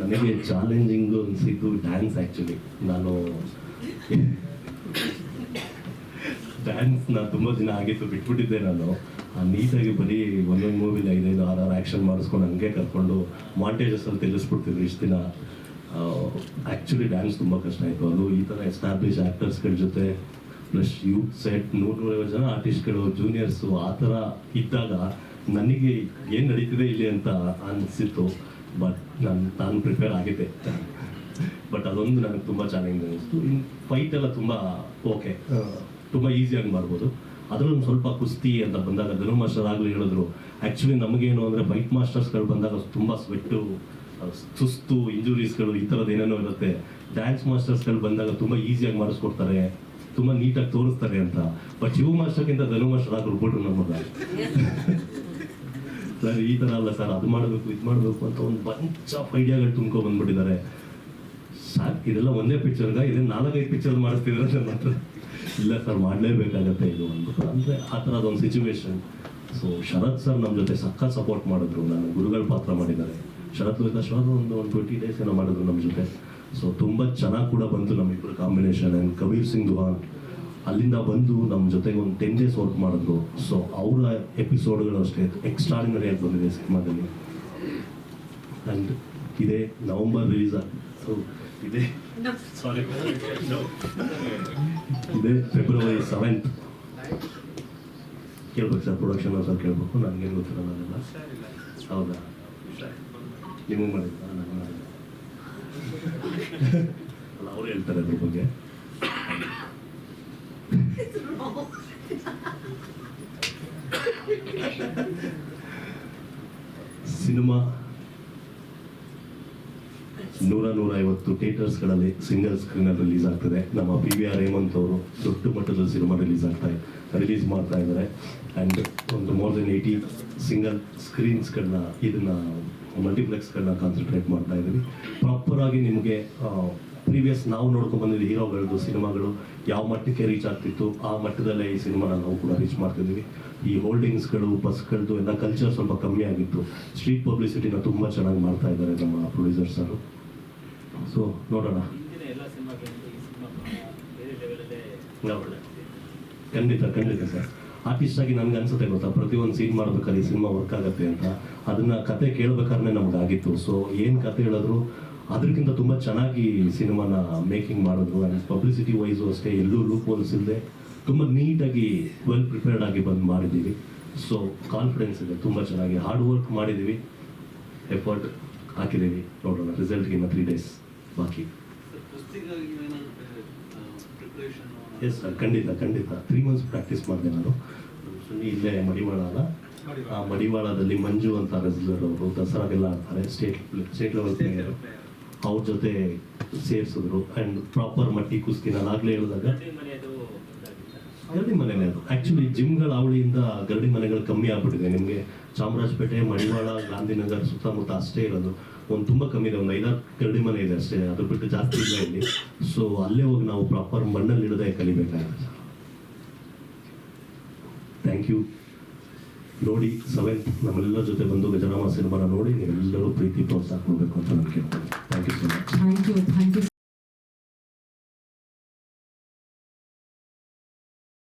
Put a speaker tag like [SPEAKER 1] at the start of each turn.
[SPEAKER 1] ನನಗೆ ಚಾಲೆಂಜಿಂಗು ಅನಿಸಿದ್ದು dance actually ನಾನು ಡ್ಯಾನ್ಸ್ನ ತುಂಬ ದಿನ ಆಗಿತ್ತು, ಬಿಟ್ಬಿಟ್ಟಿದ್ದೆ ನಾನು. ನೀಟಾಗಿ ಬರೀ ಒಂದೊಂದು ಮೂವಿಲಿ ಐದೈದು ಆರು ಆರು ಆ್ಯಕ್ಷನ್ ಮಾಡಿಸ್ಕೊಂಡು ಹಂಗೆ ಕರ್ಕೊಂಡು ಮಾಂಟೇಜಸ್ಸಲ್ಲಿ ತಿಳಿಸ್ಬಿಡ್ತಿದ್ರು ಇಷ್ಟು ದಿನ. ಆ್ಯಕ್ಚುಲಿ ಡ್ಯಾನ್ಸ್ ತುಂಬ ಕಷ್ಟ ಆಯಿತು. ಅದು ಈ ಥರ ಎಸ್ಟಾಬ್ಲಿಷ್ ಆ್ಯಕ್ಟರ್ಸ್ಗಳ ಜೊತೆ ಪ್ಲಸ್ ಯೂತ್ ಸೆಟ್ ನೂರು ನೂರೈವತ್ತು ಜನ ಆರ್ಟಿಸ್ಟ್ಗಳು ಜೂನಿಯರ್ಸು ಆ ಥರ ಇದ್ದಾಗ ನನಗೆ ಏನು ನಡೀತಿದೆ ಇಲ್ಲಿ ಅಂತ ಅನಿಸಿತ್ತು ಬಟ್ ನಾನು ನಾನು ಪ್ರಿಪೇರ್ ಆಗಿದ್ದೆ. ಬಟ್ ಅದೊಂದು ನನಗೆ ತುಂಬ ಚಾಲೆಂಜ್ ಅನಿಸ್ತು ಇನ್ನು ಫೈಟ್ ಎಲ್ಲ ತುಂಬ ಓಕೆ ತುಂಬ ಈಸಿಯಾಗಿ ಮಾಡ್ಬೋದು. ಅದರಲ್ಲೂ ಒಂದು ಸ್ವಲ್ಪ ಕುಸ್ತಿ ಅಂತ ಬಂದಾಗ ಧನು ಮಾಸ್ಟರ್ ಆಗಲಿ ಹೇಳಿದ್ರು. ಆ್ಯಕ್ಚುಲಿ ನಮಗೇನು ಅಂದರೆ ಬೈಕ್ ಮಾಸ್ಟರ್ಸ್ಗಳು ಬಂದಾಗ ತುಂಬ ಸ್ವೆಟ್ಟು ಸುಸ್ತು ಇಂಜುರೀಸ್ಗಳು ಈ ಥರದ್ದು ಏನೇನೋ ಇರುತ್ತೆ. ಡ್ಯಾನ್ಸ್ ಮಾಸ್ಟರ್ಸ್ಗಳು ಬಂದಾಗ ತುಂಬ ಈಸಿಯಾಗಿ ಮಾಡಿಸ್ಕೊಡ್ತಾರೆ ತುಂಬ ನೀಟಾಗಿ ತೋರಿಸ್ತಾರೆ ಅಂತ. ಬಟ್ ಶಿವ ಮಾಸ್ಟರ್ಗಿಂತ ಧನು ಮಾಸ್ಟರ್ ಆಗಿ ರುಬ್ಬಿಟ್ರು ನಮಗೆ ಸರ್ ಈ ಥರ ಅಲ್ಲ ಸರ್, ಅದು ಮಾಡಬೇಕು, ಇದು ಮಾಡಬೇಕು ಅಂತ ಒಂದು ಬಂಚ್ ಆಫ್ ಐಡಿಯಾಗಳು ತುಂಬ್ಕೊ ಬಂದ್ಬಿಟ್ಟಿದ್ದಾರೆ. ಸರ್, ಇದೆಲ್ಲ ಒಂದೇ ಪಿಕ್ಚರ್ಗ ಇದನ್ನ ನಾಲ್ಕೈದು ಪಿಕ್ಚರ್ ಮಾಡಿಸ್ತಿದ್ರೆ ಸರ್ ಹತ್ರ ಇಲ್ಲ ಸರ್, ಮಾಡಲೇಬೇಕಾಗತ್ತೆ ಇದು ಅಂದ್ಬಿಟ್ಟು. ಅಂದರೆ ಆ ಥರ ಒಂದು ಸಿಚುವೇಶನ್ ಸೊ ಶರತ್ ಸರ್ ನಮ್ಮ ಜೊತೆ ಸಕ್ಕ ಸಪೋರ್ಟ್ ಮಾಡಿದ್ರು, ನನ್ನ ಗುರುಗಳ ಪಾತ್ರ ಮಾಡಿದ್ದಾರೆ. ಶರತ್ ಲೋಹಿತ ಶರತ್ ಒಂದು ಒಂದು ಟ್ವೆಂಟಿ ಡೇಸ್ ಏನೋ ಮಾಡಿದ್ರು ನಮ್ಮ ಜೊತೆ. ಸೊ ತುಂಬ ಚೆನ್ನಾಗಿ ಕೂಡ ಬಂತು ನಮ್ಮಿಬ್ಬರು ಕಾಂಬಿನೇಷನ್ ಆ್ಯಂಡ್ ಕಬೀರ್ ಸಿಂಗ್ ದುಹಾನ್ ಅಲ್ಲಿಂದ ಬಂದು ನಮ್ಮ ಜೊತೆಗೆ ಒಂದು ಟೆನ್ ಡೇಸ್ ವರ್ಕ್ ಮಾಡಿದ್ರು. ಸೊ ಅವರ ಎಪಿಸೋಡ್ಗಳು ಅಷ್ಟೇ. ಎಕ್ಸ್ಟ್ರಾಡಿನರಿ ಆಗಿ ಬಂದಿದೆ ಸಿನಿಮಾದಲ್ಲಿ. ಆ್ಯಂಡ್ ಇದೇ ನವಂಬರ್ ರಿಲೀಸ್ ಸೊ ಇದೆ. ಸಾರಿ ಇದೇ ಫೆಬ್ರವರಿ ಸೆವೆಂತ್ ಕೇಳ್ಬೇಕು ಸರ್ ಪ್ರೊಡಕ್ಷನ್ ಸರ್ ಕೇಳಬೇಕು. ನನಗೇನು ಗೊತ್ತಿಲ್ಲ ನಾನೆಲ್ಲ. ಹೌದಾ? ನಿಮಗೆ ಮಾಡಿದ್ದ ನಾನು ಅಲ್ಲ ಅವ್ರು ಹೇಳ್ತಾರೆ ಅದ್ರ ಬಗ್ಗೆ. ಸಿನಿಮಾ ನೂರ ನೂರ ಐವತ್ತು ಥಿಯೇಟರ್ಸ್ಗಳಲ್ಲಿ ಸಿಂಗಲ್ ಸ್ಕ್ರೀನಲ್ಲಿ ರಿಲೀಸ್ ಆಗ್ತದೆ. ನಮ್ಮ ಪಿ ವಿ ಆರ್ ಹೇಮಂತ್ ಅವರು ದೊಡ್ಡ ಮಟ್ಟದ ಸಿನಿಮಾ ರಿಲೀಸ್ ಆಗ್ತಾ ರಿಲೀಸ್ ಮಾಡ್ತಾ ಇದ್ದಾರೆ. ಆ್ಯಂಡ್ ಒಂದು ಮೋರ್ ದೆನ್ ಏಯ್ಟಿ ಸಿಂಗಲ್ ಸ್ಕ್ರೀನ್ಸ್ಗಳನ್ನ ಇದನ್ನ ಮಲ್ಟಿಪ್ಲೆಕ್ಸ್ಗಳನ್ನ ಕಾನ್ಸಂಟ್ರೇಟ್ ಮಾಡ್ತಾ ಇದ್ದೀವಿ. ಪ್ರಾಪರ್ ಆಗಿ ನಿಮಗೆ ಪ್ರೀವಿಯಸ್ ನಾವು ನೋಡ್ಕೊಂಡು ಬಂದಿದ್ದು ಹೀರೋಗಳದ್ದು ಸಿನಿಮಾಗಳು ಯಾವ ಮಟ್ಟಕ್ಕೆ ರೀಚ್ ಆಗ್ತಿತ್ತು ಆ ಮಟ್ಟದಲ್ಲೇ ಈ ಸಿನಿಮಾನ ನಾವು ಕೂಡ ರೀಚ್ ಮಾಡ್ತಿದ್ದೀವಿ. ಈ ಹೋಲ್ಡಿಂಗ್ಸ್ಗಳು ಬಸ್ಗಳದ್ದು ಎಲ್ಲ ಕಲ್ಚರ್ ಸ್ವಲ್ಪ ಕಮ್ಮಿ ಆಗಿತ್ತು. ಸ್ಟ್ರೀಟ್ ಪಬ್ಲಿಸಿಟಿನ ತುಂಬ ಚೆನ್ನಾಗಿ ಮಾಡ್ತಾ ಇದ್ದಾರೆ ನಮ್ಮ ಪ್ರೊಡ್ಯೂಸರ್ಸ್ ಅವರು. ಸೊ ನೋಡೋಣ. ಖಂಡಿತ ಖಂಡಿತ ಸರ್. ಆರ್ಟಿಸ್ಟ್ ಆಗಿ ನನ್ಗೆ ಅನ್ಸುತ್ತೆ ಗೊತ್ತಾ? ಪ್ರತಿಯೊಂದು ಸೀನ್ ಮಾಡ್ಬೇಕಾದ್ರೆ ಈ ಸಿನಿಮಾ ವರ್ಕ್ ಆಗುತ್ತೆ ಅಂತ. ಅದನ್ನ ಕತೆ ಕೇಳ್ಬೇಕಾದ್ರೆ ನಮ್ಗೆ ಆಗಿತ್ತು ಸೊ ಏನು ಕತೆ ಹೇಳಿದ್ರು ಅದಕ್ಕಿಂತ ತುಂಬ ಚೆನ್ನಾಗಿ ಸಿನಿಮಾನ ಮೇಕಿಂಗ್ ಮಾಡಿದ್ರು. ಆ್ಯಂಡ್ ಪಬ್ಲಿಸಿಟಿ ವೈಸು ಅಷ್ಟೇ ಎಲ್ಲೂ ಲೂಪ್ ಹೋಲ್ಸ್ ಇಲ್ಲದೆ ತುಂಬ ನೀಟಾಗಿ ವೆಲ್ ಪ್ರಿಪೇರ್ಡ್ ಆಗಿ ಬಂದು ಮಾಡಿದ್ದೀವಿ. ಸೊ ಕಾನ್ಫಿಡೆನ್ಸ್ ಇದೆ ತುಂಬ ಚೆನ್ನಾಗಿ ಹಾರ್ಡ್ ವರ್ಕ್ ಮಾಡಿದ್ದೀವಿ. ಎಫರ್ಟ್ ಹಾಕಿದ್ದೀವಿ. ನೋಡೋಣ ರಿಸಲ್ಟ್ಗೆ ಇನ್ನು ತ್ರೀ ಡೇಸ್ ಬಾಕಿ. ಎಸ್ ಸರ್ ಖಂಡಿತ ಖಂಡಿತ. ತ್ರೀ ಮಂತ್ಸ್ ಪ್ರಾಕ್ಟೀಸ್ ಮಾಡಿದೆ ನಾನು. ಇಲ್ಲೇ ಮಡಿವಾಳ ಅಲ್ಲ. ಆ ಮಡಿವಾಳದಲ್ಲಿ ಮಂಜು ಅಂತ ರೆಸ್ಲರ್ ಅವರು ದಸರಾಗೆಲ್ಲ ಆಡ್ತಾರೆ. ಸ್ಟೇಟ್ ಸ್ಟೇಟ್ ಲೆವೆಲ್ ಪ್ಲೇಯರ್ ಅವ್ರ ಜೊತೆ ಸೇರಿಸಿದ್ರು ಆ್ಯಂಡ್ ಪ್ರಾಪರ್ ಮಟ್ಟಿ ಕುಸ್ತಿ ನಾನು ಆಗಲೇ ಹೇಳಿದಾಗ. ಗರಡಿ ಮನೆನೇ ಅದು. ಆ್ಯಕ್ಚುಲಿ ಜಿಮ್ಗಳ ಅವಳಿಯಿಂದ ಗರಡಿ ಮನೆಗಳು ಕಮ್ಮಿ ಆಗ್ಬಿಟ್ಟಿದೆ. ನಿಮಗೆ ಚಾಮರಾಜಪೇಟೆ, ಮಡಿವಾಳ, ಗಾಂಧಿನಗರ್ ಸುತ್ತಮುತ್ತ ಅಷ್ಟೇ ಇರೋದು. ಒಂದು ತುಂಬ ಕಮ್ಮಿ ಇದೆ. ಒಂದು ಐದಾರು ಗರಡಿ ಮನೆ ಇದೆ ಅಷ್ಟೇ. ಅದು ಬಿಟ್ಟು ಜಾಸ್ತಿ ಇಲ್ಲ ಇಲ್ಲಿ. ಸೊ ಅಲ್ಲೇ ಹೋಗಿ ನಾವು ಪ್ರಾಪರ್ ಮಣ್ಣಲ್ಲಿ ಇಡದೆ ಕಲಿಬೇಕಾಗುತ್ತೆ ಥ್ಯಾಂಕ್ ಯು ನೋಡಿ ಸೆವೆಂತ್ ನಮ್ಮೆಲ್ಲರ ಜೊತೆ ಬಂದು ಗಜರಾಮ ಸಿನಿಮಾನ ನೋಡಿ, ನೀವೆಲ್ಲರೂ ಪ್ರೀತಿ ಪ್ರೋತ್ಸಾಹ ಕೊಡಬೇಕು ಅಂತ ನಾನು ಕೇಳ್ತೀನಿ. Thank you so much
[SPEAKER 2] thank you thank you